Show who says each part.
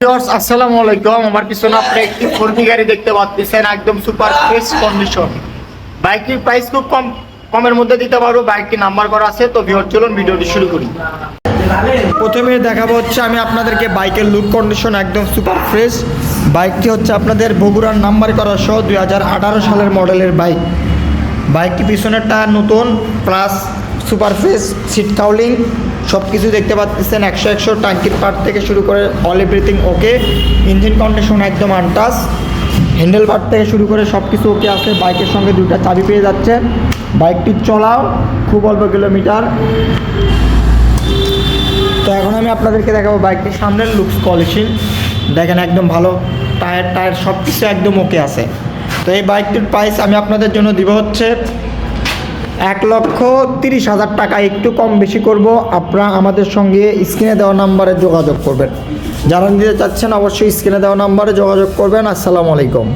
Speaker 1: আসসালামু আলাইকুম। আমার পিছনে আপনি একটি ফোরবি গাড়ি দেখতে পাচ্ছেন, একদম সুপার ফ্রেশ কন্ডিশন বাইকটির প্রাইস খুব কম, কমের মধ্যে দিতে পারব বাইকটি নাম্বার করা আছে। তো ভিউয়ার চলুন ভিডিওটি শুরু করি। প্রথমে দেখাবো হচ্ছে আমি আপনাদেরকে বাইকের লুক কন্ডিশন একদম সুপার ফ্রেশ বাইকটি হচ্ছে আপনাদের বগুড়ার নাম্বার করা সহ দুই হাজার আঠারো সালের মডেলের বাইক। বাইকটি পিছনের টায়ার নতুন plus super fresh seat cowling সব কিছু দেখতে পাচ্ছেন একশো একশো ট্যাঙ্কির পার্ট থেকে শুরু করে all everything okay. Engine condition একদম আনটাস। হ্যান্ডেল বার থেকে শুরু করে সব কিছু ওকে আছে। বাইকের সঙ্গে দুটা চাবি পেয়ে যাচ্ছেন বাইকটি চলাও, খুব অল্প কিলোমিটার। তো এখন আমি আপনাদেরকে দেখাবো বাইকটির সামনের লুকস পলিশিং। দেখেন একদম ভালো, টায়ার টায়ার সব কিছু একদম ওকে আছে। তো এই বাইকটির প্রাইস আমি আপনাদের জন্য দিব হচ্ছে এক লক্ষ তিরিশ হাজার টাকা একটু কম বেশি করব। আপনারা আমাদের সঙ্গে স্ক্রিনে দেওয়া নাম্বারে যোগাযোগ করবেন। যারা নিতে চাচ্ছেন অবশ্যই স্ক্রিনে দেওয়া নাম্বারে যোগাযোগ করবেন। আসসালামু আলাইকুম।